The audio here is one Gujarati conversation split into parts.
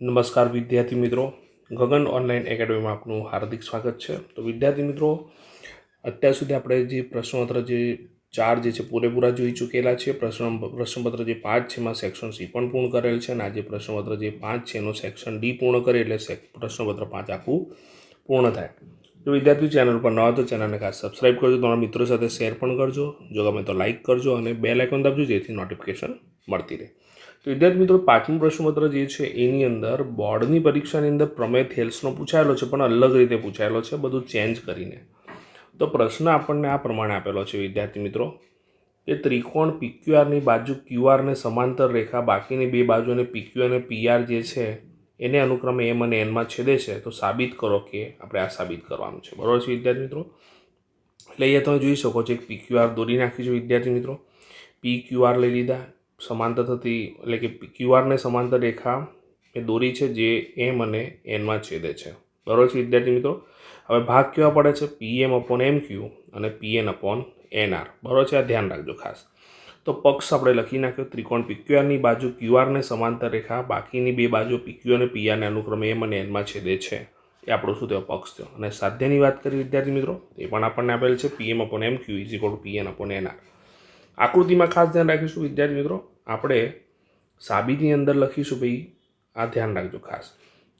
નમસ્કાર વિદ્યાર્થી મિત્રો. ગગન ઓનલાઈન એકેડમીમાં આપનું હાર્દિક સ્વાગત છે. તો વિદ્યાર્થી મિત્રો, અત્યાર સુધી આપણે જે પ્રશ્નપત્ર જે ચાર જે છે, પૂરેપૂરા જોઈ ચૂકેલા છે. પ્રશ્ન પ્રશ્નપત્ર જે પાંચ છે, એમાં સેક્શન સી પણ પૂર્ણ કરેલ છે અને આજે પ્રશ્નપત્ર જે પાંચ છે, એનો સેક્શન ડી પૂર્ણ કરે એટલે પ્રશ્નપત્ર પાંચ આખું પૂર્ણ થાય. જો વિદ્યાર્થી, ચેનલ પર ન હોય તો ચેનલને ખાસ સબસ્ક્રાઈબ કરજો. તમારા મિત્રો સાથે શેર પણ કરજો. જો ગમે તો લાઇક કરજો અને બે લાઇકન દાબજો જેથી નોટિફિકેશન મળતી રહે. તો વિદ્યાર્થી મિત્રો, પાંચમું પ્રશ્નપત્ર જે છે, એની અંદર બોર્ડની પરીક્ષાની અંદર પ્રમેય થેલ્સનો પૂછાયેલો છે, પણ અલગ રીતે પૂછાયેલો છે, બધું ચેન્જ કરીને. તો પ્રશ્ન આપણને આ પ્રમાણે આપેલો છે, વિદ્યાર્થી મિત્રો, કે ત્રિકોણ પીક્યુઆરની બાજુ ક્યુઆરને સમાંતર રેખા બાકીની બે બાજુ અને પીક્યુ અને પીઆર જે છે, એને અનુક્રમે એમ અને એનમાં છેદે છે, તો સાબિત કરો કે આપણે આ સાબિત કરવાનું છે. બરાબર છે વિદ્યાર્થી મિત્રો? એટલે અહીંયા તમે જોઈ શકો છો, એક પીક્યુઆર દોરી નાખીશું વિદ્યાર્થી મિત્રો. પી ક્યુઆર લઈ લીધા સમાંતર થતી એટલે કે ક્યુઆરને સમાંતર રેખા એ દોરી છે જે એમ અને એનમાં છેદે છે. બરોબર છે, વિદ્યાર્થી મિત્રો? હવે ભાગ કેવા પડે છે? પીએમ અપોન એમ ક્યુ અને પીએન અપોન એનઆર બરોબર છે, આ ધ્યાન રાખજો ખાસ. તો પક્ષ આપણે લખી નાખ્યો, ત્રિકોણ પીક્યુઆરની બાજુ ક્યુઆરને સમાંતર રેખા, બાકીની બે બાજુ પીક્યુ અને પીઆરને અનુક્રમે એમ અને એનમાં છેદે છે. એ આપણો શું થયો? પક્ષ થયો. અને સાધ્યની વાત કરી, વિદ્યાર્થી મિત્રો? એ પણ આપણને આપેલ છે PM upon M Q is equal to PN upon NR આકૃતિમાં ખાસ ધ્યાન રાખીશું, વિદ્યાર્થી મિત્રો. આપણે સાબિતની અંદર લખીશું ભાઈ, આ ધ્યાન રાખજો ખાસ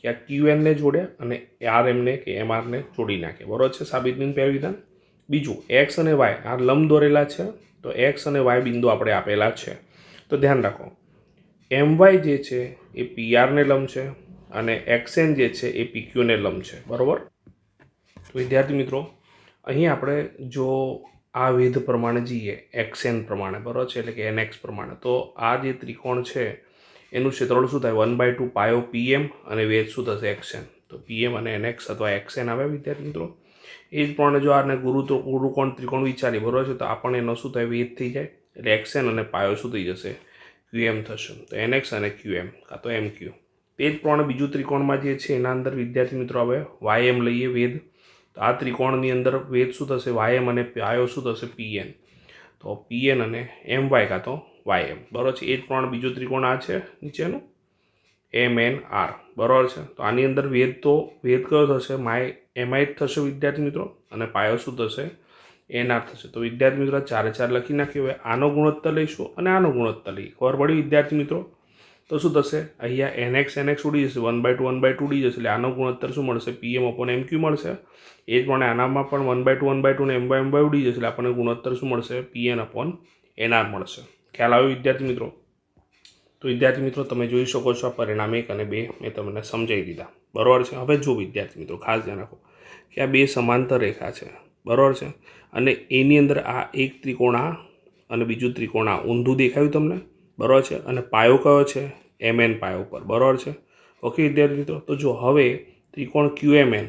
કે આ ક્યુ એનને જોડે અને આર એમને કે એમ આરને જોડી નાખે બરોબર છે સાબિતની પહેલું વિધાન? બીજું એક્સ અને વાય આ લંબ દોરેલા છે, તો એક્સ અને વાય બિંદુ આપણે આપેલા છે. તો ધ્યાન રાખો એમ વાય જે છે એ પીઆરને લંબ છે અને એક્સએન જે છે એ પીક્યુને લંબ છે. બરાબર? તો વિદ્યાર્થી મિત્રો, અહીં આપણે જો આ વિધ પ્રમાણે જઈએ એક્સએન પ્રમાણે, બરાબર છે? એટલે કે એન એક્સ પ્રમાણે. તો આ જે ત્રિકોણ છે, એનું ક્ષેત્રફળ શું થાય? વન બાય ટુ પાયો પીએમ અને વેધ શું થશે? એક્સએન તો પીએમ અને એન એક્સ અથવા એક્સએન આવે વિદ્યાર્થી મિત્રો. એ જ પ્રમાણે જો આને ગુરુ ગુરુકોણ ત્રિકોણ વિચારીએ, બરાબર છે? તો આપણને એનો શું થાય? વેધ થઈ જાય. એટલે એક્સએન અને પાયો શું થઈ જશે? ક્યુએમ થશે. તો એન એક્સ અને ક્યુએમ, કાં તો એમ ક્યુ. તે જ પ્રમાણે બીજું ત્રિકોણમાં જે છે, એના અંદર વિદ્યાર્થી મિત્રો હવે વાય એમ લઈએ વેધ આ ત્રિકોણની અંદર વેદ શું થશે? વાય એમ અને પાયો શું થશે? પીએન તો પીએન અને એમ વાય કાં તો વાય એમ બરાબર છે? એ જ પ્રમાણે બીજું ત્રિકોણ આ છે નીચેનું? એમ એન આર બરાબર છે? તો આની અંદર વેદ તો, વેદ કયો થશે? માય એમઆઈ થશે વિદ્યાર્થી મિત્રો. અને પાયો શું થશે? એન આર થશે. તો વિદ્યાર્થી મિત્રો ચારે ચાર લખી નાખ્યું હવે આનો ગુણોત્તર લઈશું અને આનો ગુણોત્તર લઈ ખબર પડી વિદ્યાર્થી મિત્રો? તો શું થશે? અહીંયા એન એક્સ એન એક્સ ઉડી જશે one by two one by two ઉડી જશે, એટલે આનો ગુણોત્તર શું મળશે? પીએમ અપોન એમ ક્યુ મળશે. એ જ પ્રમાણે આનામાં પણ one by two one by two ને એમ બાય એમ બાય ઉડી જશે, એટલે આપણને ગુણોત્તર શું મળશે? પીએન અપોન એનઆર મળશે. ખ્યાલ આવ્યો વિદ્યાર્થી મિત્રો? તો વિદ્યાર્થી મિત્રો, તમે જોઈ શકો છો આ પરિણામ એક અને બે મેં તમને સમજાવી દીધા. બરાબર છે? હવે જો વિદ્યાર્થી મિત્રો, ખાસ ધ્યાન રાખો કે આ બે સમાંતર રેખા છે. બરાબર છે? અને એની અંદર આ એક ત્રિકોણ અને બીજું ત્રિકોણ ઊંધું દેખાયું તમને? બરાબર છે? અને પાયો કયો છે? એમ એન પાયો ઉપર, બરાબર છે? ઓકે, વિદ્યાર્થી મિત્રો, તો જો હવે ત્રિકોણ Q M N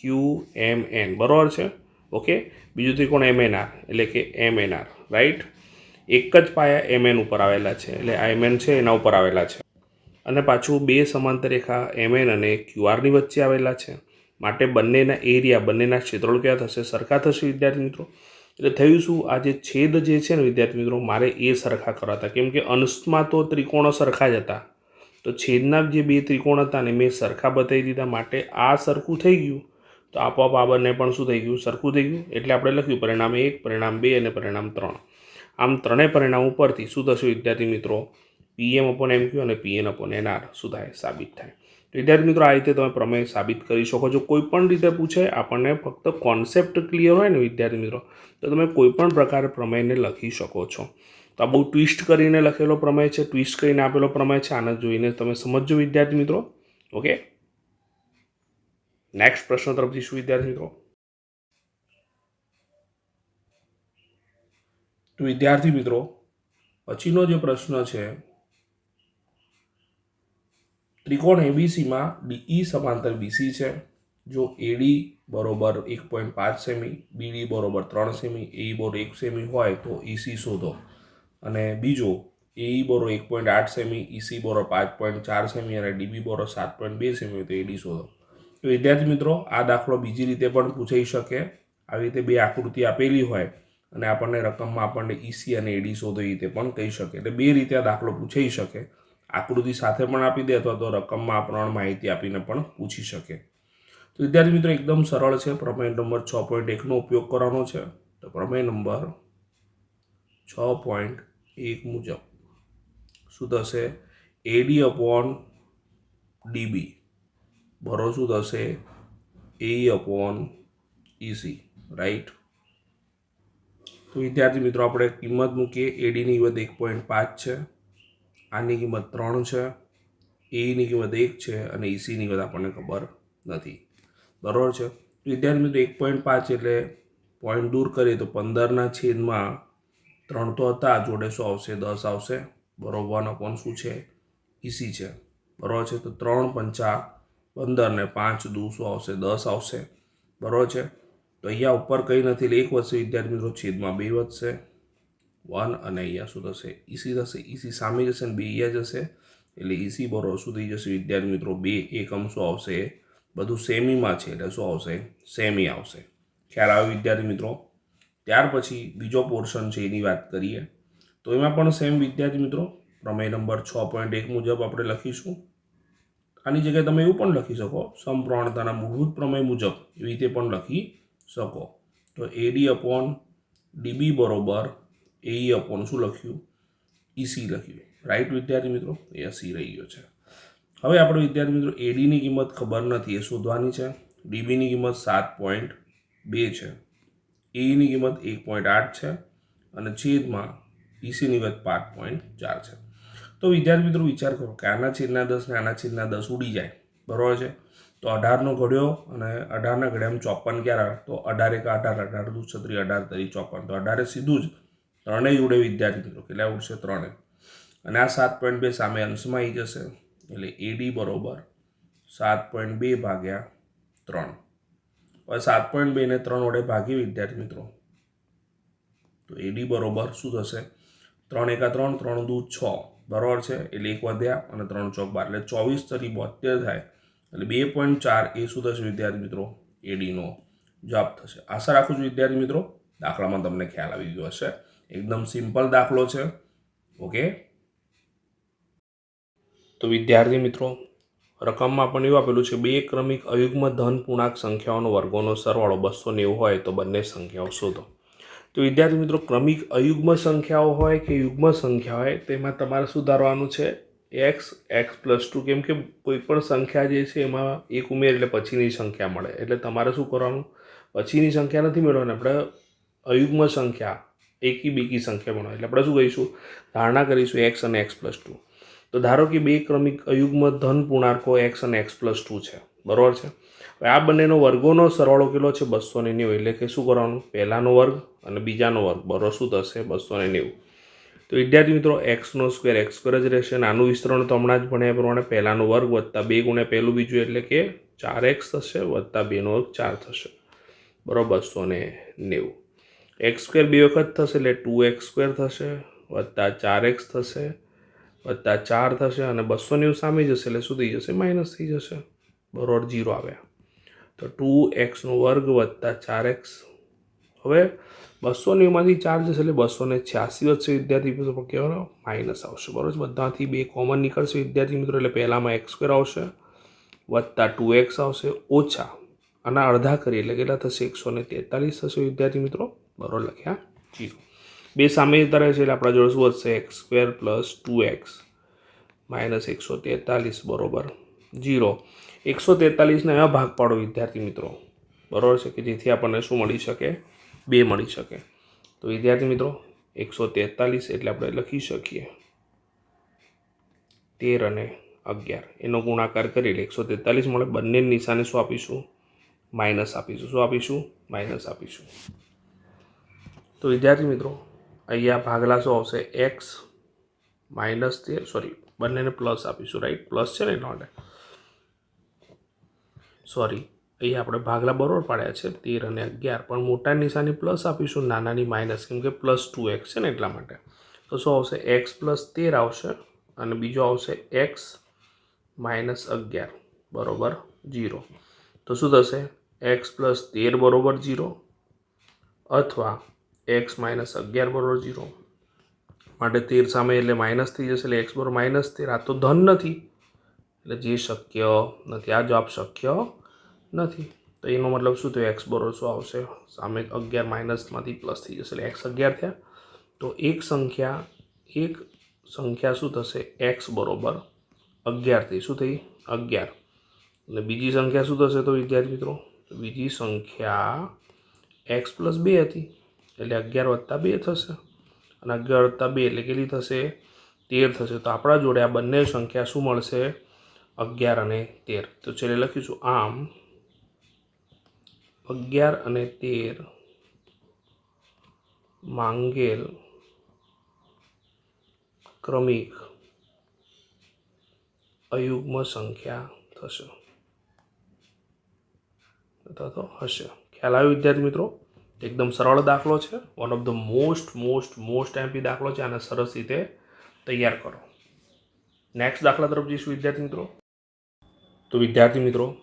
Q M N બરાબર છે? ઓકે, બીજું ત્રિકોણ એમ એન આર એટલે કે એમ એન આર રાઈટ? એક જ પાયા એમ એન ઉપર આવેલા છે, એટલે આ એમ એન છે, એના ઉપર આવેલા છે. અને પાછું બે સમાંતર રેખા એમ એન અને ક્યુઆરની વચ્ચે આવેલા છે. માટે બંનેના એરિયા, બંનેના ક્ષેત્રો કયા થશે? સરખા થશે, વિદ્યાર્થી મિત્રો? એટલે થયું શું? આ જે છેદ જે છે ને વિદ્યાર્થી મિત્રો, મારે એ સરખા કરવા હતા કેમ કે અંશમાં તો ત્રિકોણો સરખા જ હતા. તો છેદના જે બે ત્રિકોણ હતા ને મેં સરખા બતાવી દીધા માટે આ સરખું થઈ ગયું. તો આપોઆપ આ બંને પણ શું થઈ ગયું? સરખું થઈ ગયું. એટલે આપણે લખ્યું પરિણામ એક, પરિણામ બે અને પરિણામ ત્રણ. આમ ત્રણેય પરિણામ ઉપરથી શું થશે વિદ્યાર્થી મિત્રો? પીએમ અપોન એમ ક્યુ અને પીએન અપોન એનઆર થાય સાબિત થાય. તો વિદ્યાર્થી મિત્રો, આ રીતે તમે પ્રમેય સાબિત કરી શકો છો. કોઈ પણ રીતે પૂછે, આપણને ફક્ત કોન્સેપ્ટ ક્લિયર હોય ને વિદ્યાર્થી મિત્રો, તો તમે કોઈ પણ પ્રકારે પ્રમેયને લખી શકો છો. તો આ બહુ ટ્વિસ્ટ કરીને લખેલો પ્રમેય છે ટ્વિસ્ટ કરીને આપેલો પ્રમેય છે, આને જોઈને તમે સમજજો વિદ્યાર્થી મિત્રો. ઓકે નેક્સ્ટ પ્રશ્ન તરફ જઈશું વિદ્યાર્થી મિત્રો. તો વિદ્યાર્થી મિત્રો, પછીનો જે પ્રશ્ન છે ત્રિકોણ એબીસીમાં ડીઈ સમાંતર બીસી છે, જો એડી બરોબર એક પોઈન્ટ પાંચ સેમી બીડી બરોબર ત્રણ સેમી એઈ બરો એક સેમી હોય તો ઈસી શોધો. અને બીજો એઈ બરો એક પોઈન્ટ આઠ સેમી ઈસી બરો પાંચ પોઈન્ટ ચાર સેમી અને ડીબી બરો સાત પોઈન્ટ બે સેમી તો એડી શોધો. તો વિદ્યાર્થી મિત્રો, આ દાખલો બીજી રીતે પણ પૂછાઈ શકે. આવી રીતે બે આકૃતિ આપેલી હોય અને આપણને રકમમાં આપણને ઈસી અને એડી શોધો એ રીતે પણ કહી શકે. એટલે બે રીતે આ દાખલો પૂછાઈ શકે. આકૃતિ સાથે પણ આપી દે અથવા તો રકમમાં પ્રમાણ માહિતી આપીને પણ પૂછી શકે. તો વિદ્યાર્થી મિત્રો, એકદમ સરળ છે. પ્રમેય નંબર છ પોઈન્ટ એકનો ઉપયોગ કરવાનો છે. તો પ્રમેય નંબર છ પોઈન્ટ એક મુજબ શું થશે? એડી અપોન ડીબી બરો શું થશે? એ અપોન ઇસી રાઈટ તો વિદ્યાર્થી મિત્રો, આપણે કિંમત મૂકીએ. એડીની વધ એક પોઈન્ટ પાંચ છે. આની કિંમત ત્રણ છે, એની કિંમત એક છે અને ઈસીની કિંમત આપણને ખબર નથી. બરાબર છે? વિદ્યાર્થી મિત્રો, એક પોઈન્ટ પાંચ એટલે પોઈન્ટ દૂર કરીએ તો પંદરના છેદમાં ત્રણ તો હતા, જોડે શું આવશે, દસ આવશે. બરોબર વન અપોન શું છે? ઈસી છે. બરાબર છે? તો ત્રણ પંચા પંદર ને પાંચ દુ શું આવશે, દસ આવશે. બરાબર છે? તો અહીંયા ઉપર કંઈ નથી, એટલે એક વધશે વિદ્યાર્થી મિત્રો છેદમાં બે વધશે. વન અને અહીંયા શું થશે ઈસી થશે ઈસી સામે જશે ને બે અહીંયા જશે એટલે ઈસી બરોબર શું થઈ જશે વિદ્યાર્થી મિત્રો બે એકમ શું આવશે બધું સેમીમાં છે એટલે શું આવશે સેમી આવશે ખ્યાલ આવે વિદ્યાર્થી મિત્રો? ત્યાર પછી બીજો પોર્શન છે એની વાત કરીએ. તો એમાં પણ સેમ વિદ્યાર્થી મિત્રો, પ્રમેય નંબર છ પોઈન્ટ એક મુજબ આપણે લખીશું. આની જગ્યાએ તમે એવું પણ લખી શકો સમપ્રણતાના મૂળભૂત પ્રમેય મુજબ એવી રીતે પણ લખી શકો. તો એડી અપોન ડીબી બરોબર એઈ અપોન શું લખ્યું? ઈસી લખ્યું. રાઈટ વિદ્યાર્થી મિત્રો? એ સી રહી ગયો છે. હવે આપણે વિદ્યાર્થી મિત્રો એડીની કિંમત ખબર નથી, એ શોધવાની છે. ડીબીની કિંમત સાત પોઈન્ટ બે છે. એની કિંમત એક પોઈન્ટ આઠ છે અને છેદમાં ઈસીની કિંમત પાંચ પોઈન્ટ ચાર છે. તો વિદ્યાર્થી મિત્રો, વિચાર કરો કે આના છેદના દસ ને આના છેદના દસ ઉડી જાય? બરાબર છે? તો અઢારનો ઘડ્યો અને અઢારના ઘડ્યામાં ચોપન ક્યારે તો અઢાર એક અઢાર અઢાર દુ છત્રી, અઢાર તરી ચોપન. તો અઢારે સીધું જ ત્રણેય ઉડે વિદ્યાર્થી મિત્રો કેટલા ઉડશે? ત્રણે અને આ સાત પોઈન્ટ બે સામે અંશમાં આવી જશે. એટલે એડી બરોબર સાત પોઈન્ટ બે ભાગ્યા ત્રણ. હવે સાત પોઈન્ટ બેને ત્રણ વડે ભાગી વિદ્યાર્થી મિત્રો. તો એડી બરોબર શું થશે? ત્રણ એકા ત્રણ ત્રણ દૂ છ. બરાબર છે? એટલે એક વધ્યા અને ત્રણ ચોક બાર. એટલે ચોવીસ તરી બોતેર થાય. એટલે બે પોઈન્ટ ચાર એ શું થશે વિદ્યાર્થી મિત્રો? એડીનો જવાબ થશે. આશા રાખું છું વિદ્યાર્થી મિત્રો, દાખલામાં તમને ખ્યાલ આવી ગયો હશે. એકદમ સિમ્પલ દાખલો છે. ઓકે? તો વિદ્યાર્થી મિત્રો, રકમમાં પણ એવું આપેલું છે, બે ક્રમિક અયુગ્મ ધન પૂર્ણાંક સંખ્યાઓનો વર્ગોનો સરવાળો બસો નેવું હોય તો બંને સંખ્યાઓ શોધો. તો વિદ્યાર્થી મિત્રો, ક્રમિક અયુગ્મ સંખ્યાઓ હોય કે યુગ્મ સંખ્યા હોય, તેમાં તમારે સુધારવાનું છે? એક્સ એક્સ પ્લસ ટુ, કેમ કે કોઈપણ સંખ્યા જે છે એમાં એક ઉમેર એટલે પછીની સંખ્યા મળે. એટલે તમારે શું કરવાનું? પછીની સંખ્યા નથી મેળવવાની, આપણે અયુગ્મ સંખ્યા એકી બેકી સંખ્યા બનાવે એટલે આપણે શું કહીશું? ધારણા કરીશું એક્સ અને એક્સ પ્લસ ટુ. તો ધારો કે બે ક્રમિક અયુગ્મ ધન પૂર્ણાંકો એક્સ અને એક્સ પ્લસ ટુ છે. બરાબર છે? હવે આ બંનેનો વર્ગોનો સરવાળો કેટલો છે? બસો ને નેવું. એટલે કે શું કરવાનું? પહેલાંનો વર્ગ અને બીજાનો વર્ગ. બરો શું થશે? બસો ને નેવું. તો વિદ્યાર્થી મિત્રો એક્સનો સ્ક્વેર એક્સ સ્ક્વેર જ રહેશે અને આનું વિસ્તરણ તો હમણાં જ ભણ્યા પ્રમાણે પહેલાંનો વર્ગ વત્તા બે ગુણ્યા પહેલું બીજું એટલે કે ચાર એક્સ થશે વત્તા બેનો વર્ગ ચાર થશે. બરોબર, બસો ને નેવું. એક્સ સ્ક્વેર બે વખત થશે એટલે ટુ એક્સ સ્ક્વેર થશે, વત્તા ચાર એક્સ થશે, વત્તા ચાર થશે અને બસો નેવું સામે જશે એટલે શું થઈ જશે માઇનસ થઈ જશે. બરોબર જીરો આવે. તો ટુ એક્સનો વર્ગ વત્તા ચાર એક્સ હવે બસો નેવુંમાંથી ચાર જશે એટલે બસો ને છ્યાસી વધશે વિદ્યાર્થી મિત્રો કહેવાનો માઇનસ આવશે. બરોબર બધાથી બે કોમન નીકળશે વિદ્યાર્થી મિત્રો, એટલે પહેલાંમાં એક્સ સ્ક્વેર આવશે, વત્તા ટુ એક્સ આવશે ઓછા. અને અડધા કરીએ એટલે કેટલા થશે? એકસો ને તેતાલીસ થશે વિદ્યાર્થી મિત્રો. બરોબર લખ્યા? જીરો બે સામે જતા રહે છે એટલે આપણા જોડે શું હશે? X square plus two X minus એકસો તેતાલીસ, બરોબર? જીરો એકસો તેતાલીસને એવા ભાગ પાડો, વિદ્યાર્થી મિત્રો. બરોબર છે કે જેથી આપણને શું મળી શકે? બે મળી શકે. તો વિદ્યાર્થી મિત્રો, એકસો તેતાલીસ એટલે આપણે લખી શકીએ. તેર અને અગિયાર. એનો ગુણાકાર કરી એટલે એકસો તેતાલીસ મળે. બંને નિશાને શું આપીશું? માઇનસ આપીશું. શું આપીશું? માઇનસ આપીશું. તો વિદ્યાર્થી મિત્રો, અહીંયા ભાગલા શું આવશે એક્સ માઇનસ તેર સોરી બંનેને પ્લસ આપીશું રાઈટ પ્લસ છે ને એના માટે? સોરી અહીંયા આપણે ભાગલા બરોબર પાડ્યા છે, તેર અને અગિયાર. પણ મોટા નિશાની પ્લસ આપીશું, નાનાની માઇનસ કેમ કે પ્લસ ટુ એક્સ છે ને એટલા માટે. તો શું આવશે? એક્સ પ્લસ તેર આવશે અને બીજો આવશે એક્સ માઇનસ અગિયાર, બરોબર જીરો તો શું થશે? એક્સ પ્લસ તેર બરોબર જીરો અથવા એક્સ માઇનસ અગિયાર બરોબર જીરો માટે તેર સામે એટલે માઇનસ થઈ જશે એટલે એક્સ બરોબર માઇનસ તેર. આ તો ધન નથી. એટલે જે શક્ય નથી. આ જવાબ શક્ય નથી. તો એનો મતલબ શું? થયો એક્સ બરોબર શું આવશે? સામે અગિયાર માઇનસમાંથી પ્લસ થઈ જશે. એટલે એક્સ અગિયાર થયા. તો એક સંખ્યા એક સંખ્યા શું થશે? એક્સ બરોબર અગિયારથી શું થઈ? અગિયાર. અને બીજી સંખ્યા શું થશે તો વિદ્યાર્થી મિત્રો? બીજી સંખ્યા એક્સ પ્લસ બે હતી. એટલે અગિયાર વત્તા બે થશે. અને અગિયાર વત્તા બે એટલે કેટલી થશે? તેર થશે. તો આપણા જોડે આ બંને સંખ્યા શું મળશે? અગિયાર અને તેર. તો છેલ્લે લખીશું આમ અગિયાર અને તેર માંગેલ ક્રમિક અયુગ્મ સંખ્યા થશે. હશે. ખ્યાલ આવ્યો વિદ્યાર્થી મિત્રો? એકદમ સરળ દાખલો છે. One of the most most most MP દાખલો છે. આને સરસ રીતે તૈયાર કરો. નેક્સ્ટ દાખલા તરફ જઈશું વિદ્યાર્થી મિત્રો. તો વિદ્યાર્થી મિત્રો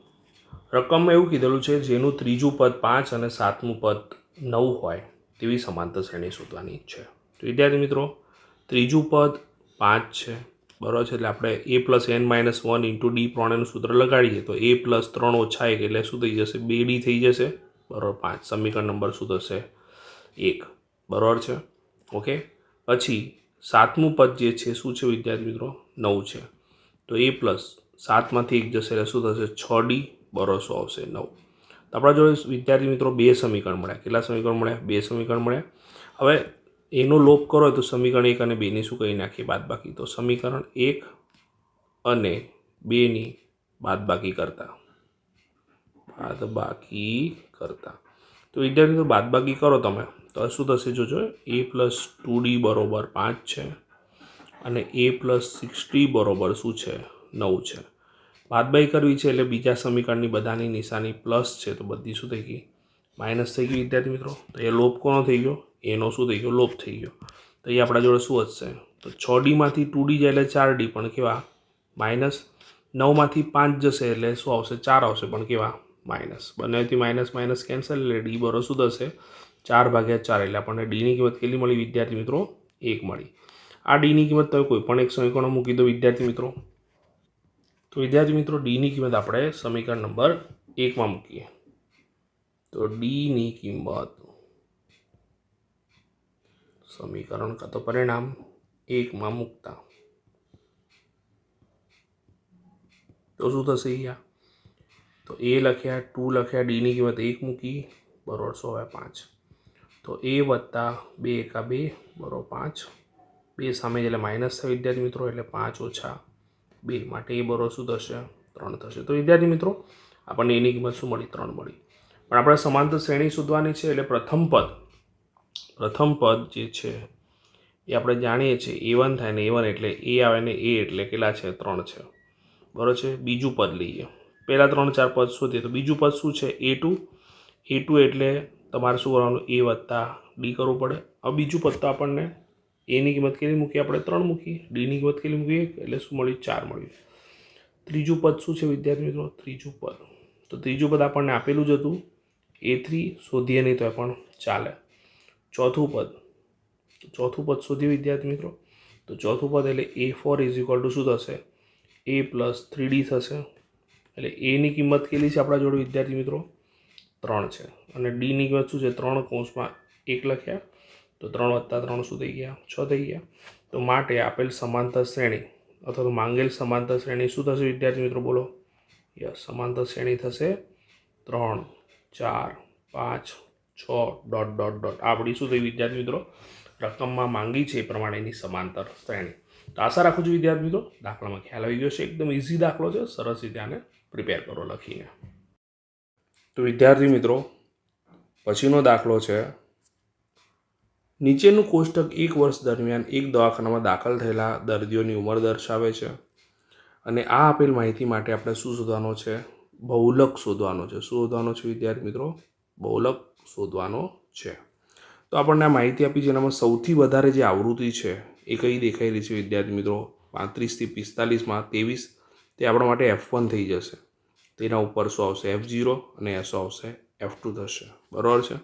રકમમાં એવું કીધેલું છે, જેનું ત્રીજું પદ પાંચ અને સાતમું પદ નવ હોય, તેવી સમાંતર શ્રેણી શોધવાની છે. તો વિદ્યાર્થી મિત્રો, ત્રીજું પદ પાંચ છે. બરાબર છે? એટલે આપણે A plus N minus one into D પ્રમાણેનું સૂત્ર લગાડીએ તો એ પ્લસ ત્રણ ઓછા એક, એટલે શું થઈ જશે? બે ડી થઈ જશે. બરાબર, પાંચ. સમીકરણ નંબર શું થશે? એક. બરાબર છે? ઓકે. પછી સાતમું પદ જે છે, શું છે વિદ્યાર્થી મિત્રો? નવ છે. તો એ પ્લસ સાતમાંથી એક જશે એટલે શું થશે? છ ડી બરોબર શું આવશે નવ. તો આપણા જોડે વિદ્યાર્થી મિત્રો બે સમીકરણ મળ્યા. કેટલા સમીકરણ મળ્યા? બે સમીકરણ મળ્યા. હવે એનો લોપ કરો તો સમીકરણ એક અને બેની શું કહી નાખીએ? બાદ બાકી તો સમીકરણ એક અને બેની બાદ બાકી કરતા તો બાકી કરતા. તો વિદ્યાર્થી મિત્રો બાદ બાકી કરો તમે. તો શું થશે જોજો, એ પ્લસ ટુ ડી બરોબર પાંચ છે અને એ પ્લસ સિક્સટી બરોબર શું છે? નવ છે. બાદબાઈ કરવી છે એટલે બીજા સમીકરણની બધાની નિશાની પ્લસ છે, તો બધી શું થઈ ગઈ? માઇનસ થઈ ગઈ વિદ્યાર્થી મિત્રો. તો એ લોપ કોનો થઈ ગયો? એનો શું થઈ ગયો? લોપ થઈ ગયો. તો એ આપણા જોડે શું વધશે તો છ ડીમાંથી ટુ ડી જાય એટલે ચાર ડી, પણ કેવા? માઇનસ નવમાંથી પાંચ જશે એટલે શું આવશે? ચાર આવશે, પણ કેવા? માઇનસ. બંનેથી માઇનસ માઇનસ કેન્સલ એટલે ડી બરો શું થશે ચાર ભાગ્યા ચાર એટલે આપણને ડીની કિંમત કેટલી મળી? વિદ્યાર્થી મિત્રો, એક મળી. આ ડીની કિંમત તમે કોઈ પણ એક સમીકરણ મૂકી દો વિદ્યાર્થી મિત્રો. તો વિદ્યાર્થી મિત્રો ડીની કિંમત આપણે સમીકરણ નંબર એકમાં મૂકીએ. તો ડીની કિંમત સમીકરણ કાં તો પરિણામ એકમાં મૂકતા. તો શું થશે અહીંયા? તો એ લખ્યા, ટુ લખ્યા ડીની કિંમત એક મૂકી બરોબર સો આવ્યા પાંચ. તો એ વત્તા બે એકા બે બરોબર પાંચ. બે સામે એટલે માઇનસ થાય વિદ્યાર્થી મિત્રો, એટલે પાંચ ઓછા બે માટે એ બરોબર શું થશે? ત્રણ થશે. તો વિદ્યાર્થી મિત્રો, આપણને એની કિંમત શું મળી? ત્રણ મળી. પણ આપણે સમાંતર શ્રેણી શોધવાની છે, એટલે પ્રથમ પદ પ્રથમ પદ જે છે, એ આપણે જાણીએ છીએ એ વન થાય ને એ વન એટલે એ આવે ને એ એટલે કેટલા છે? ત્રણ છે. બરાબર છે? બીજું પદ લઈએ. પહેલાં ત્રણ ચાર પદ શોધીએ તો બીજું પદ શું છે? એ ટુ એ ટુ એટલે તમારે શું કરવાનું? એ વત્તા ડી કરવું પડે. હવે બીજું પદ તો આપણને એની કિંમત કેટલી મૂકી આપણે ત્રણ મૂકી ડીની કિંમત કેટલી મૂકી એક એટલે શું મળ્યું? ચાર મળ્યું. ત્રીજું પદ શું છે વિદ્યાર્થી મિત્રો? ત્રીજું પદ. તો ત્રીજું પદ આપણને આપેલું જ હતું. એ થ્રી શોધીએ નહીં તો પણ ચાલે. ચોથું પદ. ચોથું પદ શોધીએ વિદ્યાર્થી મિત્રો. તો ચોથું પદ એટલે A four is equal to શું થશે? એ પ્લસ થ્રી ડી થશે. એટલે એની કિંમત કેટલી છે આપણા જોડે વિદ્યાર્થી મિત્રો? ત્રણ છે. અને ડીની કિંમત શું છે? ત્રણ કૌંસમાં એક લખ્યા. તો ત્રણ વત્તા ત્રણ શું થઈ ગયા? છ થઈ ગયા. તો માટે આપેલ સમાંતર શ્રેણી અથવા તો માંગેલ સમાંતર શ્રેણી શું થશે વિદ્યાર્થી મિત્રો બોલો? યસ, સમાંતર શ્રેણી થશે ત્રણ, ચાર, પાંચ, છ ડોટ ડોટ ડોટ. આપણી શું થઈ વિદ્યાર્થી મિત્રો? રકમમાં માંગી છે એ પ્રમાણેની સમાંતર શ્રેણી. તો આશા રાખું છું વિદ્યાર્થી મિત્રો, દાખલામાં ખ્યાલ આવી ગયો છે એકદમ ઇઝી દાખલો છે. સરસ રીતે આને પ્રિપેર કરો લખીને. તો વિદ્યાર્થી મિત્રો, પછીનો દાખલો છે. નીચેનું કોષ્ટક એક વર્ષ દરમિયાન એક દવાખાનામાં દાખલ થયેલા દર્દીઓની ઉંમર દર્શાવે છે. અને આ આપેલ માહિતી માટે આપણે શું શોધવાનો છે? બહુલક શોધવાનો છે. શું શોધવાનો છે વિદ્યાર્થી મિત્રો? બહુલક શોધવાનો છે. તો આપણને આ માહિતી આપી જેનામાં સૌથી વધારે જે આવૃત્તિ છે, એ કઈ દેખાઈ રહી છે વિદ્યાર્થી મિત્રો? પાંત્રીસથી પિસ્તાલીસમાં, ત્રેવીસ તે આપણા માટે એફ વન થઈ જશે. તેના ઉપર શું આવશે? એફ ઝીરો અને એસો આવશે. એફ ટુ થશે. બરાબર છે?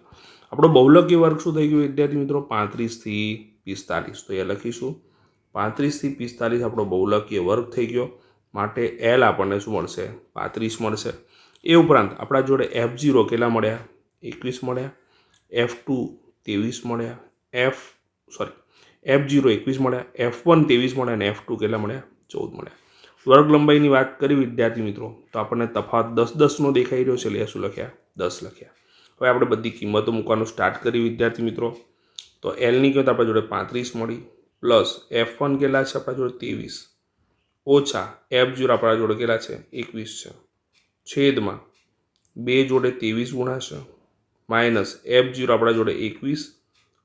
આપણો બહુલકી વર્ગ શું થઈ ગયું? વિદ્યાર્થી મિત્રો પાંત્રીસથી પિસ્તાલીસ. તો એ લખીશું. પાંત્રીસથી પિસ્તાલીસ આપણો બહુલકીય વર્ગ થઈ ગયો. માટે એલ આપણને શું મળશે? પાંત્રીસ મળશે. એ ઉપરાંત આપણા જોડે એફ ઝીરો કેટલા મળ્યા? એકવીસ મળ્યા. એફ ટુ ત્રેવીસ મળ્યા. એફ સોરી એફ ઝીરો એકવીસ મળ્યા. એફ વન ત્રેવીસ મળ્યા અને એફ ટુ કેટલા મળ્યા? ચૌદ મળ્યા. વર્ગ લંબાઈની વાત કરી વિદ્યાર્થી મિત્રો, તો આપણને તફાવત દસ દસનો દેખાઈ રહ્યો છે એટલે શું લખ્યા? દસ લખ્યા. હવે આપણે બધી કિંમતો મૂકવાનું સ્ટાર્ટ કરી વિદ્યાર્થી મિત્રો. તો એલની કિંમત આપણા જોડે પાંત્રીસ મળી પ્લસ એફ વન કેટલા છે આપણા જોડે? ત્રેવીસ. ઓછા એફ ઝીરો આપણા જોડે કેટલા છે? એકવીસ છે. છેદમાં બે જોડે ત્રેવીસ ગુણાશે માઇનસ એફ ઝીરો આપણા જોડે એકવીસ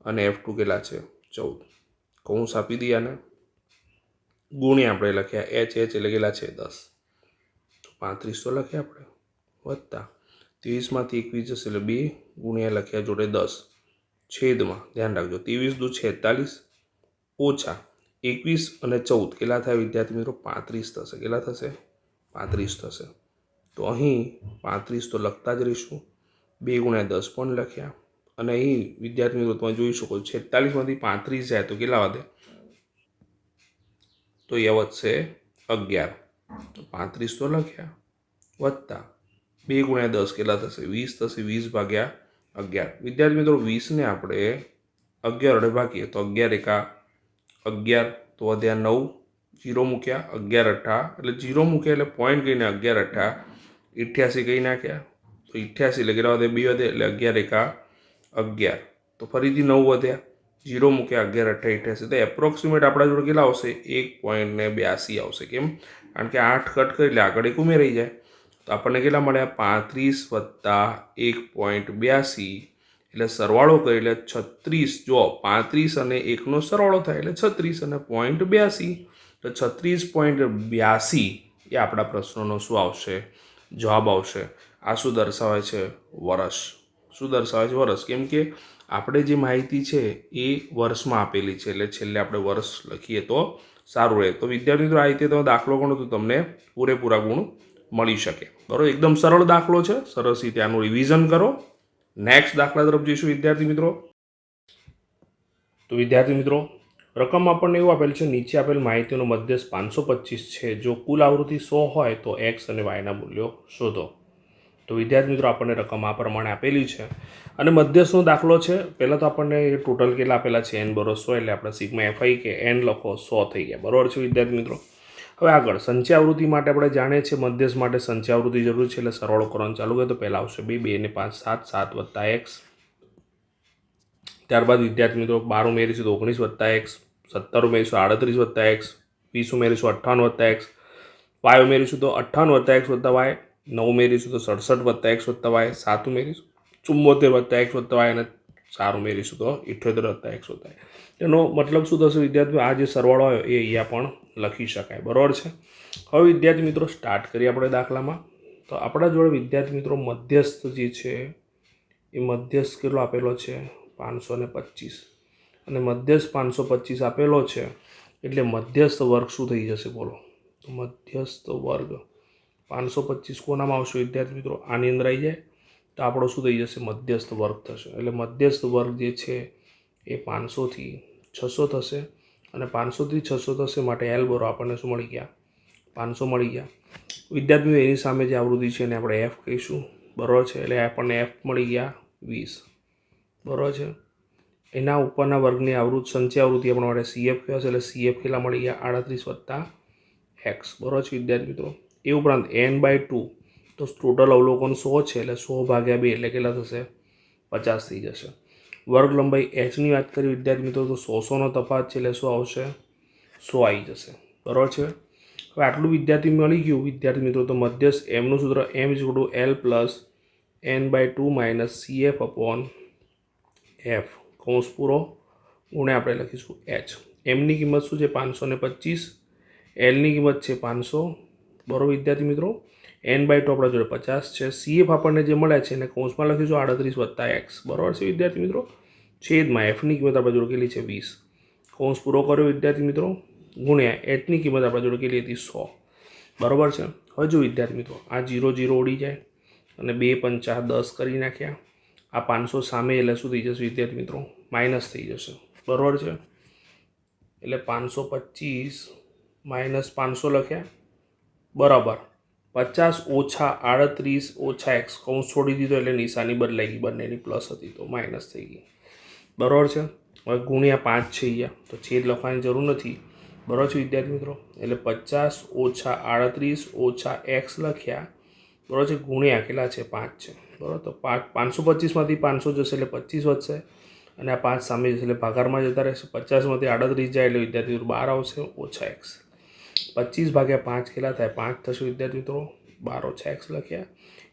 અને એફ ટુ કેટલા છે? ચૌદ. કૌંસ આપી દઈએ આને. ગુણ્યા આપણે લખ્યા, એચ એચ એટલે કેટલા છે? દસ. તો પાંત્રીસ તો લખ્યા આપણે. વત્તા. ત્રેવીસમાંથી એકવીસ જશે એટલે બે ગુણ્યા લખ્યા જોડે દસ. છેદમાં, ધ્યાન રાખજો, ત્રેવીસ દુ છેતાલીસ ઓછા એકવીસ અને ચૌદ. કેટલા થાય વિદ્યાર્થી મિત્રો? પાંત્રીસ થશે. કેટલા થશે? પાંત્રીસ થશે. તો અહીં પાંત્રીસ તો લખતા જ રહીશું. બે ગુણ્યા દસ પણ લખ્યા. અને અહીં વિદ્યાર્થી મિત્રો તમે જોઈ શકો છેતાલીસમાંથી પાંત્રીસ જાય તો કેટલા વધે? તો એ વધશે અગિયાર. તો પાંત્રીસ તો લખ્યા. વત્તા. બે ગુણ્યા દસ કેટલા થશે? વીસ થશે. વીસ ભાગ્યા અગિયાર. વિદ્યાર્થી મિત્રો, વીસને આપણે અગિયાર અડે ભાગીએ. તો અગિયાર એકા અગિયાર. તો વધ્યા નવ. જીરો મૂક્યા અગિયાર અઠ્ઠા એટલે જીરો મૂક્યા એટલે પોઈન્ટ ગઈને અગિયાર અઠ્ઠા ઇઠ્યાસી કહી નાખ્યા. તો ઇઠ્યાસી એટલે કેટલા વધે? બે વધે. એટલે અગિયાર એકા અગિયાર. તો ફરીથી નવ વધ્યા. જીરો મૂક્યા અગિયાર અઠ્યાવીસ અઠ્યાસી તો એપ્રોક્સિમેટ આપણા જોડે કેટલા આવશે? એક પોઈન્ટ ને બ્યાસી આવશે કેમ? કારણ કે આઠ કટ કરી એટલે આગળ એક ઉમેરાઈ જાય. તો આપણને કેટલા મળ્યા? પાંત્રીસ વત્તા એક પોઈન્ટ બ્યાસી એટલે સરવાળો કરી એટલે છત્રીસ. જો પાંત્રીસ અને એકનો સરવાળો થાય એટલે છત્રીસ અને પોઈન્ટ બ્યાસી. તો છત્રીસ પોઈન્ટ બ્યાસી એ આપણા પ્રશ્નોનો શું આવશે? જવાબ આવશે. આ શું દર્શાવે છે? વરસ. શું દર્શાવે છે? વરસ. કેમ કે આપણે જે માહિતી છે એ વર્ષમાં આપેલી છે. એટલે છેલ્લે આપણે વર્ષ લખીએ તો સારું રહે. તો વિદ્યાર્થી મિત્રો આ રીતે તમે દાખલો ગણો તો તમને પૂરેપૂરા ગુણ મળી શકે. બરાબર? એકદમ સરળ દાખલો છે. સરસ રીતે આનું રિવિઝન કરો. નેક્સ્ટ દાખલા તરફ જઈશું વિદ્યાર્થી મિત્રો. તો વિદ્યાર્થી મિત્રો, રકમ આપણને એવું આપેલ છે, નીચે આપેલ માહિતીનો મધ્યસ પાંચસો પચીસ છે. જો કુલ આવૃત્તિ સો હોય તો એક્સ અને વાયના મૂલ્યો શોધો. તો વિદ્યાર્થી મિત્રો, આપણને રકમ આ પ્રમાણે આપેલી છે. અને મધ્યસ્થનો દાખલો છે. પહેલાં તો આપણને એ ટોટલ કેટલા આપેલા છે? એન બરો સો એટલે આપણે સિગ્મા એફઆઈ કે એન લખો, સો થઈ ગયા. બરોબર છે વિદ્યાર્થી મિત્રો? હવે આગળ સંચયાવૃત્તિ માટે આપણે જાણીએ છીએ મધ્યસ્થ માટે સંચયાવૃત્તિ જરૂર છે એટલે સરવાળો કરવાનું ચાલુ કરે તો પહેલાં આવશે બે બે ને પાંચ, સાત સાત વત્તા એક્સ ત્યારબાદ વિદ્યાર્થી મિત્રો, બાર ઉમેરીશું તો ઓગણીસ વત્તા એક્સ સત્તર ઉમેરીશું આડત્રીસ વત્તા એક્સ વીસ ઉમેરીશું અઠ્ઠાણું વત્તા એક્સ વાય ઉમેરીશું તો અઠ્ઠાવન વત્તા એક્સ વત્તા વાય નવ ઉમેરીશું તો સડસઠ વત્તા એક્સ વત્તા વાય સાત ઉમેરીશું ચુમ્મોતેર વત્તા એક્સ વત્તા વાય અને ચાર ઉમેરીશું તો ઇઠ્યોતેર વત્તા એક્સ વત્તા એનો મતલબ શું થશે વિદ્યાર્થીઓ? આ જે સરવાળો આવ્યો એ અહીંયા પણ લખી શકાય. બરાબર છે? હવે વિદ્યાર્થી મિત્રો સ્ટાર્ટ કરીએ આપણે દાખલામાં. તો આપણા જોડે વિદ્યાર્થી મિત્રો મધ્યસ્થ જે છે, એ મધ્યસ્થ કેટલો આપેલો છે? પાંચસો ને પચીસ. અને મધ્યસ્થ પાંચસો પચીસ આપેલો છે, એટલે મધ્યસ્થ વર્ગ શું થઈ જશે બોલો? તો મધ્યસ્થ વર્ગ. પાંચસો પચીસ કોનામાં આવશે વિદ્યાર્થી મિત્રો? આની અંદર આવી જાય. તો આપણો શું થઈ જશે? મધ્યસ્થ વર્ગ થશે. એટલે મધ્યસ્થ વર્ગ જે છે એ પાંચસોથી છસો થશે અને પાંચસોથી છસો થશે માટે એલ બરો આપણને શું મળી ગયા? પાંચસો મળી ગયા. વિદ્યાર્થીઓ, એની સામે જે આવૃત્તિ છે એને આપણે એફ કહીશું. બરાબર છે? એટલે આપણને એફ મળી ગયા વીસ. બરાબર છે? એના ઉપરના વર્ગની આવૃત્ત, સંચય આવૃત્તિ આપણા માટે સીએફ કહેવાય છે એટલે સીએફ કેટલા મળી ગયા? આડત્રીસ વત્તા એક્સ. બરાબર છે વિદ્યાર્થી મિત્રો? એ ઉપરાંત એન બાય ટુ તો ટોટલ અવલોકન સો છે, એટલે સો ભાગ્યા બે, એટલે કેટલા થશે? પચાસ થઈ જશે. વર્ગ લંબાઈ એચની વાત કરી વિદ્યાર્થી મિત્રો, તો સો સોનો તફાત છે, એટલે શું આવશે? સો આવી જશે. બરાબર છે? હવે આટલું વિદ્યાર્થી મળી ગયું. વિદ્યાર્થી મિત્રો, તો મધ્યસ્થ એમનું સૂત્ર M is to L plus N by two minus C F upon F કૌંસ પૂરો. ગુણે આપણે લખીશું એચ એમની કિંમત શું છે? પાંચસો ને પચીસ. એલની કિંમત છે પાંચસો. બરાબર વિદ્યાર્થી મિત્રો? એન બાય ટુ આપણા જોડે પચાસ છે. સીએફ આપણને જે મળ્યા છે એને કૌંસમાં લખીશું આડત્રીસ વત્તા એક્સ બરાબર છે વિદ્યાર્થી મિત્રો? છેદમાં એફની કિંમત આપણા જોડે કેટલી છે? વીસ. કૌંસ પૂરો કર્યો વિદ્યાર્થી મિત્રો? ગુણ્યા એચની કિંમત આપણા જોડે કેટલી હતી? સો. બરાબર છે? હવે જો વિદ્યાર્થી મિત્રો, આ જીરો જીરો ઉડી જાય અને બે પંચા દસ કરી નાખ્યા. આ પાંચસો સામે એટલે શું થઈ જશે વિદ્યાર્થી મિત્રો? માઇનસ થઈ જશે. બરાબર છે? એટલે પાંચસો પચીસ માઇનસ પાંચસો લખ્યા. બરાબર. પચાસ ઓછા આડત્રીસ ઓછા એક્સ કૌંસ છોડી દીધો એટલે નિશાની બદલાઈ ગઈ, બંનેની પ્લસ હતી તો માઇનસ થઈ ગઈ. બરાબર છે? હવે ગુણ્યા પાંચ છે અહીંયા, તો છેદ લખવાની જરૂર નથી. બરાબર છે વિદ્યાર્થી મિત્રો? એટલે પચાસ ઓછા આડત્રીસ ઓછા એક્સ લખ્યા, બરાબર છે, ગુણ્યા કેટલા છે? પાંચ છે. બરાબર, તો પાંચ, પાંચસો પચીસમાંથી પાંચસો જશે એટલે પચીસ વધશે અને આ પાંચ સામે જશે એટલે ભાગારમાં જતા રહેશે. પચાસમાંથી આડત્રીસ જાય એટલે વિદ્યાર્થી બાર આવશે, ઓછા એક્સ. પચીસ ભાગ્યા પાંચ કેટલા થાય? પાંચ થશે વિદ્યાર્થી મિત્રો. બાર ઓછા એક્સ લખ્યા.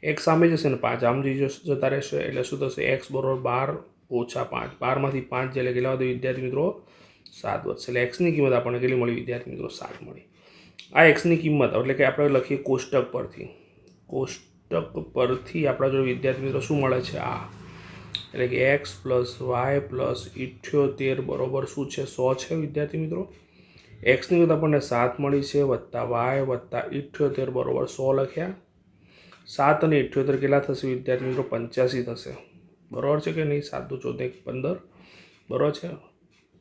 એક સામે જશે ને પાંચ. આમ જઈ જતા રહેશે. એટલે શું થશે? એક્સ બરોબર બાર ઓછા પાંચ. બારમાંથી પાંચ જે કેટલા વધે વિદ્યાર્થી મિત્રો? સાત વધશે. એટલે એક્સની કિંમત આપણને કેટલી મળી વિદ્યાર્થી મિત્રો? સાત મળી. આ એક્સની કિંમત, એટલે કે આપણે લખીએ કોષ્ટક પરથી. કોષ્ટક પરથી આપણા જોડે વિદ્યાર્થી મિત્રો શું મળે છે? આ. એટલે કે એક્સ પ્લસ વાય પ્લસ ઇઠ્યોતેર બરોબર શું છે? સો છે વિદ્યાર્થી મિત્રો? એક્સની કિંમત આપણને સાત મળી છે, વત્તા વાય, વત્તા ઇઠ્યોતેર બરોબર સો લખ્યા. સાત અને ઇઠ્યોતેર કેટલા થશે વિદ્યાર્થી મિત્રો? પંચ્યાસી થશે. બરાબર છે કે નહીં? સાત દુ ચૌદ, એક પંદર. બરોબર છે?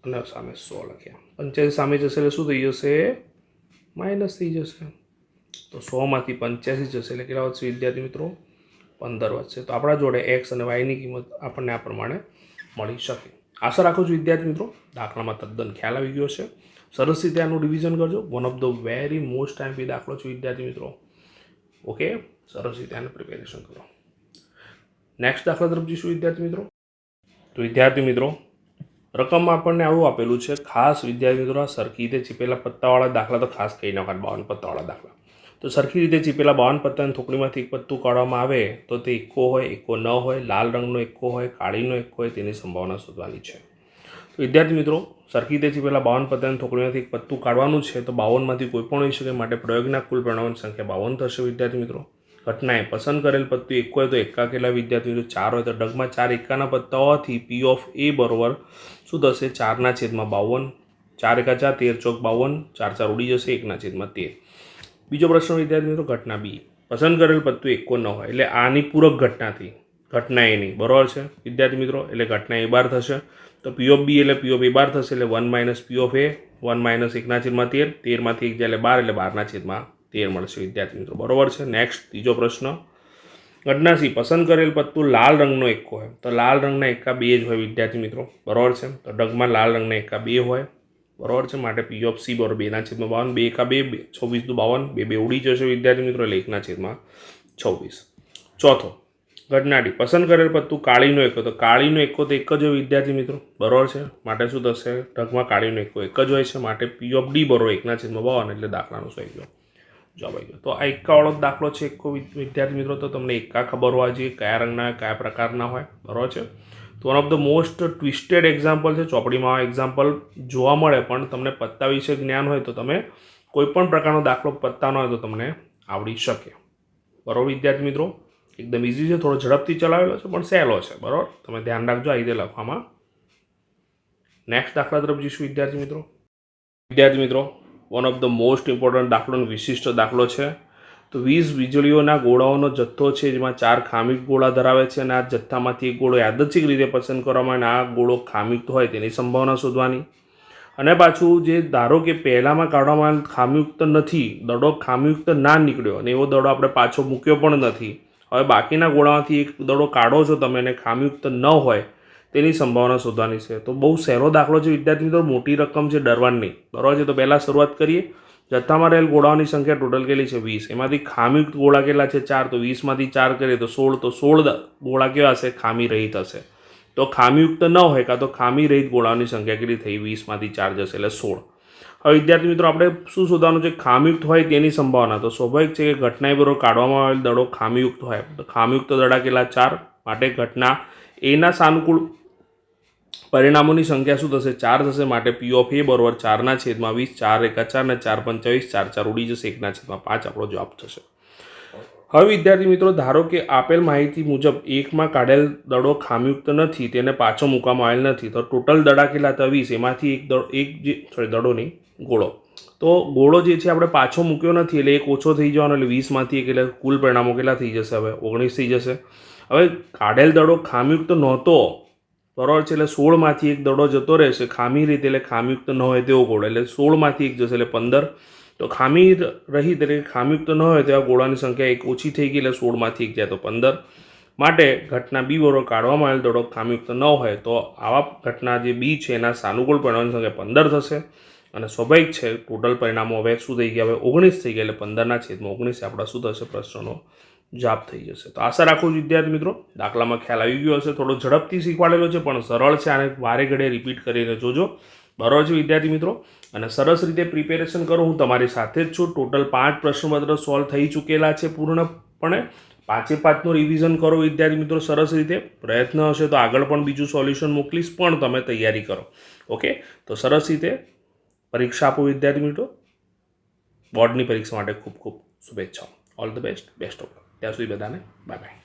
અને સામે સો લખ્યા. પંચ્યાસી સામે જશે એટલે શું થઈ જશે? માઇનસ થઈ જશે. તો સોમાંથી પંચ્યાસી જશે એટલે કેટલા વધશે વિદ્યાર્થી મિત્રો? પંદર વધશે. તો આપણા જોડે એક્સ અને વાયની કિંમત આપણને આ પ્રમાણે મળી શકે. આશા રાખું છું વિદ્યાર્થી મિત્રો, દાખલામાં તદ્દન ખ્યાલ આવી ગયો છે સરસ રીતે આનું રિવિઝન કરજો. One of the very most time be દાખલો છે વિદ્યાર્થી મિત્રો. ઓકે સરસ રીતે આનું પ્રિપેરેશન કરો. નેક્સ્ટ દાખલા તરફ જઈશું વિદ્યાર્થી મિત્રો. તો વિદ્યાર્થી મિત્રો રકમમાં આપણને આવું આપેલું છે. ખાસ વિદ્યાર્થી મિત્રો સરખી રીતે ચીપેલા પત્તાવાળા દાખલા તો ખાસ કહી નાખવા બાવન પત્તાવાળા દાખલા. તો સરખી રીતે ચીપેલા બાવન પત્તાની થોકડીમાંથી એક પત્તું કાઢવામાં આવે, તો તે એકો હોય, એકો ન હોય, લાલ રંગનો એકો હોય, કાળીનો એકો હોય, તેની સંભાવના શોધવાની છે. વિદ્યાર્થી મિત્રો, સરખી તેથી પહેલાં બાવન પત્તાની થોકડીમાંથી એક પત્તું કાઢવાનું છે, તો બાવનમાંથી કોઈ પણ હોઈ શકે, માટે પ્રયોગના કુલ પ્રણવની સંખ્યા બાવન થશે વિદ્યાર્થી મિત્રો. ઘટનાએ પસંદ કરેલ પત્તું એક હોય તો એકા કેટલા વિદ્યાર્થી મિત્રો? ચાર હોય તો ડગમાં ચાર એકાના પત્તા હોવાથી પી ઓફ એ બરોબર શું થશે? ચારના છેદમાં બાવન, ચાર એકા ચાર, તેર ચોક બાવન, ચાર ચાર ઉડી જશે એકના છેદમાં તેર. બીજો પ્રશ્ન વિદ્યાર્થી મિત્રો, ઘટના બી. પસંદ કરેલ પત્તું એકો ન હોય, એટલે આની પૂરક ઘટનાથી. ઘટના એની, બરોબર છે? વિદ્યાર્થી મિત્રો, એટલે ઘટના એ બાર થશે. તો પી ઓફ બી એટલે પી ઓફ એ બાર થશે એટલે one minus P of A one minus એકના છેદમાં તેર. તેરમાંથી એક એટલે બાર એટલે બારના છેદમાં તેર મળશે વિદ્યાર્થી મિત્રો. બરોબર છે? નેક્સ્ટ ત્રીજો પ્રશ્ન. ઘટનાસી પસંદ કરેલ પત્તું લાલ રંગનો એક્કો હોય. તો લાલ રંગના એકા બે જ હોય વિદ્યાર્થી મિત્રો. બરોબર છે? તો ડગમાં લાલ રંગના એકા બે હોય. બરોબર છે? માટે પી ઓફ સી બરોબર. બેના છેદમાં બાવન, બે એકા બે, છવ્વીસ દુ બાવન, બે બે ઉડી જશે વિદ્યાર્થી મિત્રો એટલે એકના છેદમાં છવ્વીસ. ચોથો ઘટનાડી પસંદ કરેલ પત્તું કાળીનો એકો. તો કાળીનો એકો તો એક જ હોય વિદ્યાર્થી મિત્રો. બરોબર છે? માટે શું થશે? ઢગમાં કાળીનો એકો એક જ હોય છે. માટે પી ઓફ ડી બરોબર એકના છેદમાં બાવન એટલે દાખલાનો થઈ ગયો. જવાબ આવી ગયો. તો આ એકાવાળો દાખલો છે એકો વિદ્યાર્થી મિત્રો. તો તમને એકા ખબર હોવા જોઈએ કયા રંગના, કયા પ્રકારના હોય. બરોબર છે? તો one of the most twisted example છે. ચોપડીમાં એક્ઝામ્પલ જોવા મળે પણ તમને પત્તા વિશે જ્ઞાન હોય તો તમે કોઈ પણ પ્રકારનો દાખલો પત્તાનો હોય તો તમને આવડી શકે. બરોબર વિદ્યાર્થી મિત્રો? એકદમ ઇઝી છે, થોડો ઝડપથી ચલાવેલો છે, પણ સહેલો છે, બરાબર? તમે ધ્યાન રાખજો આ રીતે લખવામાં. નેક્સ્ટ દાખલા તરફ જઈશું વિદ્યાર્થી મિત્રો. વિદ્યાર્થી મિત્રો one of the most important દાખલો વિશિષ્ટ દાખલો છે. તો વીસ વીજળીઓના ગોળાઓનો જથ્થો છે, જેમાં ચાર ખામીયુક્ત ગોળા ધરાવે છે અને આ જથ્થામાંથી એક ગોળો યાદચ્છિક રીતે પસંદ કરવામાં અને આ ગોળો ખામીયુક્ત હોય તેની સંભાવના શોધવાની. અને પાછું જે ધારો કે પહેલાંમાં કાઢવામાં ખામીયુક્ત નથી, દડો ખામીયુક્ત ના નીકળ્યો અને એવો દડો આપણે પાછો મૂક્યો પણ નથી. હવે બાકીના ગોળામાંથી એક દડો કાઢો છો તમે અને ખામીયુક્ત ન હોય, તેની સંભાવના શોધવાની છે. તો બહુ સહેલો દાખલો છે વિદ્યાર્થી મિત્રો, મોટી રકમ છે, ડરવાની બરાબર છે? તો પહેલાં શરૂઆત કરીએ. જથ્થામાં રહેલ ગોળાઓની સંખ્યા ટોટલ કેટલી છે? વીસ. એમાંથી ખામીયુક્ત ગોળા કેટલા છે? ચાર. તો વીસમાંથી ચાર કરીએ તો સોળ. તો સોળ ગોળા કેવા હશે? ખામી રહિત હશે. તો ખામીયુક્ત ન હોય કાં તો ખામી રહિત ગોળાઓની સંખ્યા કેટલી થઈ? વીસમાંથી ચાર જશે એટલે સોળ. હવે વિદ્યાર્થી મિત્રો, આપણે શું શોધવાનું છે? ખામીયુક્ત હોય તેની સંભાવના. તો સ્વાભાવિક છે કે ઘટનાએ બરોબર કાઢવામાં આવેલ દડો ખામીયુક્ત હોય. તો ખામીયુક્ત દડા કેટલા? ચાર. માટે ઘટના એના સાનુકૂળ પરિણામોની સંખ્યા શું થશે? ચાર થશે. માટે પી ઓફ એ બરોબર ચારના છેદમાં વીસ. ચાર એકા ચાર ને ચાર પંચાવીસ ચાર ચાર ઉડી જશે. એકના છેદમાં પાંચ. આપણો જવાબ થશે. હવે વિદ્યાર્થી મિત્રો, ધારો કે આપેલ માહિતી મુજબ એકમાં કાઢેલ દડો ખામયુક્ત નથી, તેને પાછો મૂકવામાં આવેલ નથી, તો ટોટલ દડા કેટલા તવીસ એમાંથી એક દડો એક જે સોરી દડો નહીં, ગોળો. તો ગોળો જે છે આપણે પાછો મૂક્યો નથી, એટલે એક ઓછો થઈ જવાનો, એટલે વીસમાંથી એક, એટલે કુલ પરિણામો કેટલા થઈ જશે? હવે ઓગણીસ થઈ જશે. હવે કાઢેલ દડો ખામયુક્ત નહોતો, બરાબર છે, એટલે સોળમાંથી એક દડો જતો રહેશે, ખામી રીતે, એટલે ખામયુક્ત ન હોય તેવો ગોળો, એટલે સોળમાંથી એક જશે, એટલે પંદર. તો ખામી રહી તરીકે ખામીયુક્ત ન હોય તેવા ગોળાની સંખ્યા એક ઓછી થઈ ગઈ એટલે સોળમાંથી એક જાય તો પંદર. માટે ઘટના બી બરોબર કાઢવામાં આવેલ દડો ખામીયુક્ત ન હોય તો આવા ઘટના જે બી છે એના સાનુકૂળ પરિણામની સંખ્યા પંદર થશે. અને સ્વાભાવિક છે, ટોટલ પરિણામો હવે શું થઈ ગયા? હવે ઓગણીસ થઈ ગયા એટલે પંદરના છેદમાં ઓગણીસ. આપણા શું થશે? પ્રશ્નનો જાપ થઈ જશે. તો આશા રાખું છું, વિદ્યાર્થી મિત્રો, દાખલામાં ખ્યાલ આવી ગયો હશે. થોડો ઝડપથી શીખવાડેલો છે, પણ સરળ છે. આને વારે ઘડે રિપીટ કરીને જોજો. બરાબર છે વિદ્યાર્થી મિત્રો? અને સરસ રીતે પ્રિપેરેશન કરો હું તમારી સાથે જ છું. ટોટલ પાંચ પ્રશ્નપત્ર સોલ્વ થઈ ચૂકેલા છે પૂર્ણપણે. પાંચે પાંચનું રિવિઝન કરો વિદ્યાર્થી મિત્રો, સરસ રીતે. પ્રયત્ન હશે તો આગળ પણ બીજું સોલ્યુશન મોકલીશ, પણ તમે તૈયારી કરો. ઓકે તો સરસ રીતે પરીક્ષા આપો વિદ્યાર્થી મિત્રો. બોર્ડની પરીક્ષા માટે ખૂબ ખૂબ શુભેચ્છાઓ. All the best best of ત્યાં સુધી બધાને બાય બાય